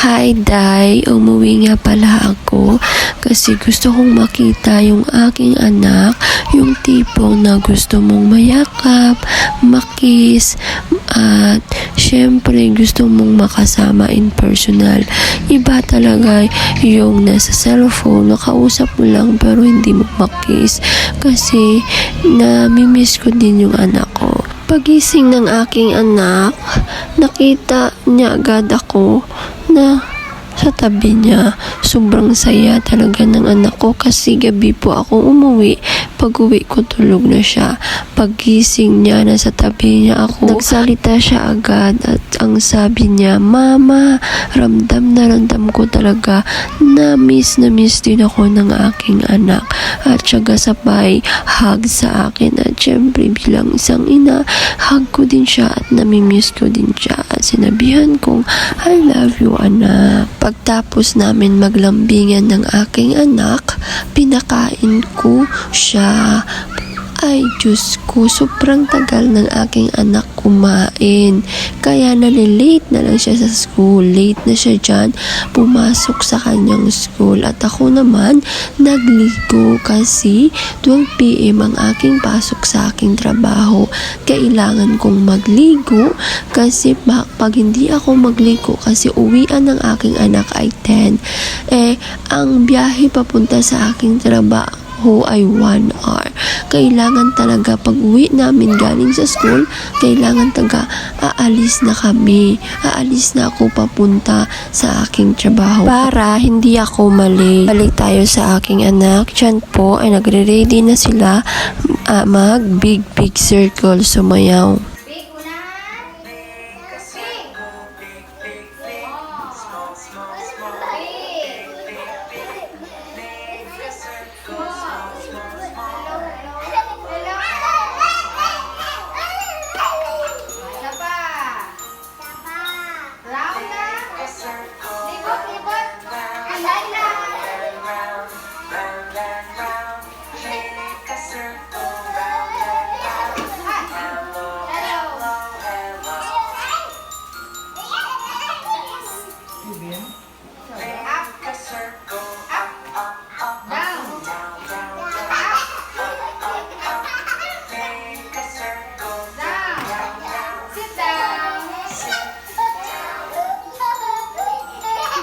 Hi, Day. Umuwi nga pala ako kasi gusto kong makita yung aking anak, yung tipong na gusto mong mayakap, makis, at syempre gusto mong makasama in personal. Iba talaga yung nasa cellphone, nakausap mo lang pero hindi mo makis kasi namimiss ko din yung anak ko. Pagising ng aking anak, nakita niya agad ako na sa tabi niya. Sobrang saya talaga ng anak ko kasi gabi po ako umuwi. Pag uwi ko tulog na siya. Pagising niya, nasa tabi niya ako. Nagsalita siya agad at ang sabi niya, Mama, ramdam na ramdam ko talaga na miss na miss din ako ng aking anak. At syaga sabay hug sa akin. At syempre bilang isang ina, hug ko din siya at namimiss ko din siya. At sinabihan kong, I love you anak. Pagtapos namin maglambingan ng aking anak, pinakain ko siya. Ay, Diyos ko, sobrang tagal ng aking anak kumain. Kaya nalilate na lang siya sa school. Late na siya dyan, pumasok sa kanyang school. At ako naman, nagligo kasi 12pm ang aking pasok sa aking trabaho. Kailangan kong magligo kasi pag hindi ako magligo kasi uwian ng aking anak ay 10. Eh, ang biyahe papunta sa aking trabaho ho ay 1 hour. Kailangan talaga pag uwi namin galing sa school, kailangan taga aalis na kami. Aalis na ako papunta sa aking trabaho. Para hindi ako mali. Balik tayo sa aking anak. Diyan po ay nagre-ready na sila ah, mag big big circle sumayaw.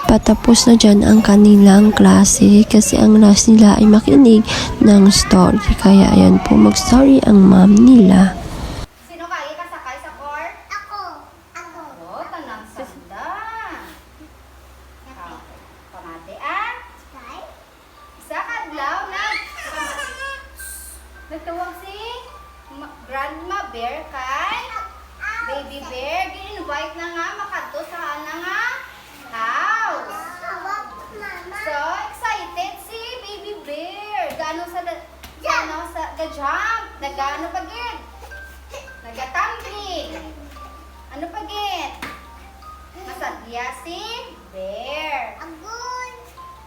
Patapos na dyan ang kanilang klase kasi ang last nila ay makinig ng story. Kaya ayan po, mag-story ang mom nila. Sino kaya kasakay sa car? Ako. Ako. Oh, tanang sanda. Ah, Pamati ah. Sky. Isa kadlaw nag Nagtawag si Ma- Grandma Bear kay Baby Bear. Gi-invite na nga makadto sa ana nga house. Hawak mama. So excited si Baby Bear. Gaano sa ga-jump, nagano pa gid. Nagatumbling. Ano pa gid? Masadya si Bear. Agun.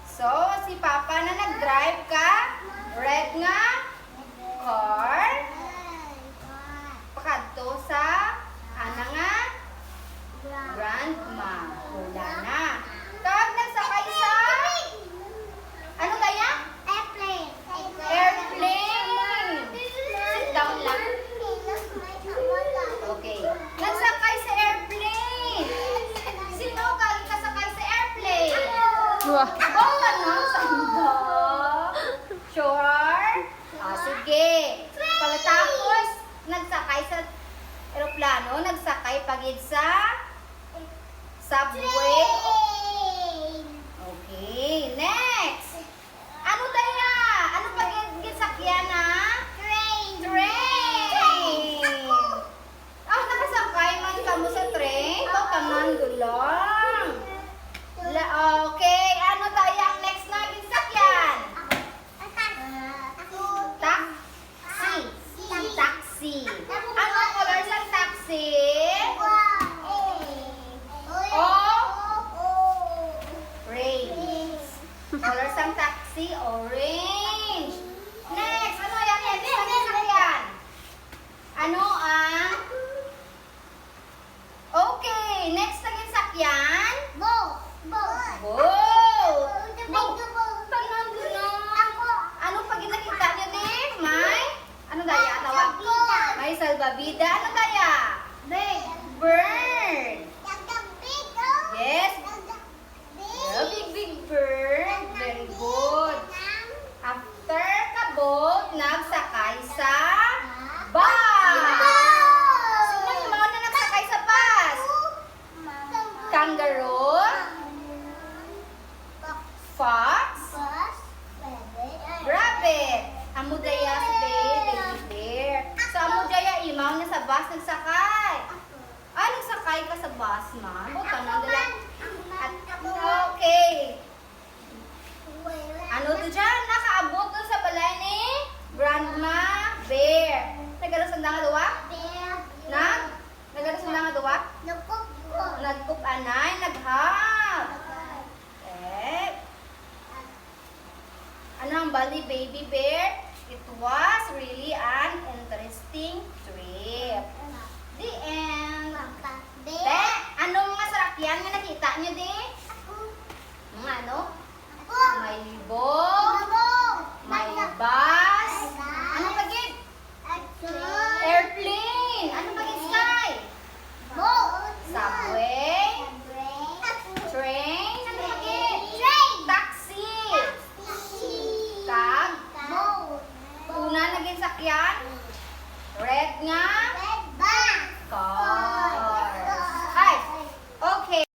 So, si Papa na nag-drive ka, red nga, car, pakadto sa, ana nga, grandma. Wala na. Kag nagsakay sa, ano kaya? Airplane. Airplane. Sit down lang. Okay. Nagsakay sa airplane. Sino kagi kasakay sa airplane? Oh, ano? Sanda? Sure? Ah, sige. Pagkatapos, nagsakay sa aeroplano, nagsakay pagid sa subway. bida. Ano kaya? Big bird. Yes. The big big bird. Very good. After kabog, nagsakay sa bus. Sino yung mga na nagsakay sa bus? Kangaroo. Ka bus, ma? Buta na dala. At, okay. Ano to dyan? Nakaabot to sa balay ni Grandma Bear. Nagarusan na nga duwa? Na? Nagarusan na nga duwa? Nagkup anay, naghap. Eh. Ano ang bali baby bear? It was really an interesting